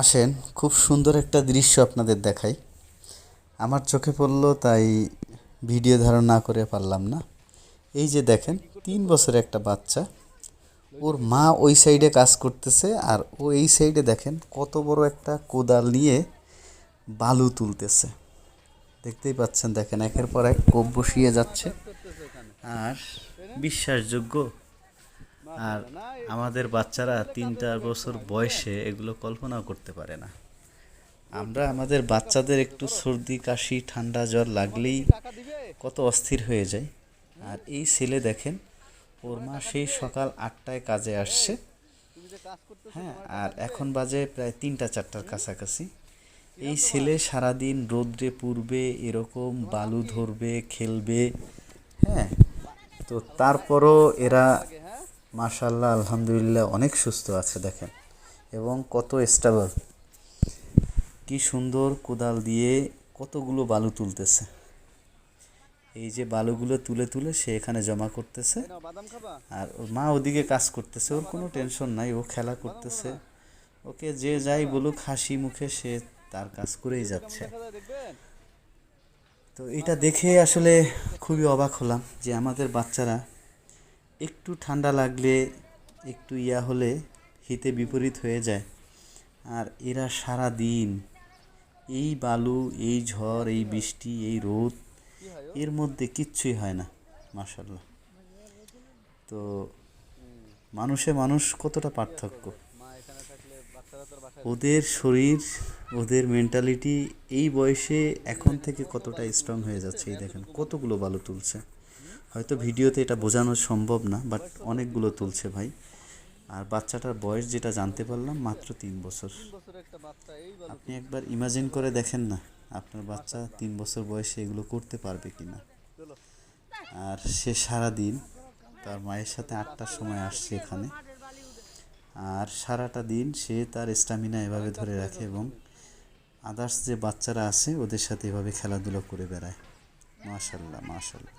আসেন, খুব সুন্দর একটা দৃশ্য আপনাদের দেখাই। আমার চোখে পড়ল, তাই ভিডিও ধারণ না করে পারলাম না। এই যে দেখেন, তিন বছরের একটা বাচ্চা। ওর মা ওই সাইডে কাজ করতেছে, আর ও এই সাইডে দেখেন, কত বড় একটা কোদাল নিয়ে বালু তুলতেছে। দেখতেই পাচ্ছেন, দেখেন, একের পর এক কোপ বসিয়ে যাচ্ছে। আর বিশ্বাসযোগ্য আর আমাদের বাচ্চারা তিন চার বছর বয়সে এগুলো কল্পনাও করতে পারে না। আমরা আমাদের বাচ্চাদের একটু সর্দি, কাশি, ঠান্ডা, জ্বর লাগলেই কত অস্থির হয়ে যায়। আর এই ছেলে দেখেন, ওর মা সেই সকাল আটটায় কাজে আসছে। হ্যাঁ আর এখন বাজে প্রায় তিনটা, চারটার কাছাকাছি। এই ছেলে সারাদিন রোদ্রে পুড়বে, এরকম বালু ধরবে, খেলবে হ্যাঁ তো তারপরও এরা মাশাল্লাহ আলহামদুলিল্লাহ অনেক সুস্থ আছে দেখেন। এবং কত স্টেবল কি সুন্দর কোদাল দিয়ে কতগুলো বালু তুলতেছে। এই যে বালুগুলো তুলে তুলে সে এখানে জমা করতেছে। আর ওর মা ওদিকে কাজ করতেছে ওর কোনো টেনশন নাই ও খেলা করতেছে। ওকে যে যাই বলুক হাসি মুখে সে তার কাজ করেই যাচ্ছে। তো এটা দেখে আসলে খুবই অবাক হলাম যে আমাদের বাচ্চারা একটু ঠান্ডা লাগলে একটু ইয়া হলে হিতে বিপরীত হয়ে যায়। আর এরা সারা দিন এই বালু, এই ঝড়, এই বৃষ্টি, এই রোদ এর মধ্যে কিচ্ছুই হয় না মাশাল্লাহ তো মানুষে মানুষ কতটা পার্থক্য? ওদের শরীর, ওদের মেন্টালিটি এই বয়সে এখন থেকে কতটা স্ট্রং হয়ে যাচ্ছে, এই দেখেন, কতগুলো বালু তুলছে। হয়তো ভিডিওতে এটা বোঝানো সম্ভব না বাট অনেকগুলো তুলছে ভাই। আর বাচ্চাটার বয়স যেটা জানতে পারলাম, মাত্র তিন বছর। আপনি একবার ইমাজিন করে দেখেন না, আপনার বাচ্চা তিন বছর বয়সে এগুলো করতে পারবে কি না আর সে সারা দিন তার মায়ের সাথে আটটার সময় আসছে এখানে। আর সারাটা দিন সে তার স্ট্যামিনা এভাবে ধরে রাখে এবং আদার্স যে বাচ্চারা আছে, ওদের সাথে এভাবে খেলাধুলো করে বেড়ায়। মাশাল্লাহ মাশাল্লাহ।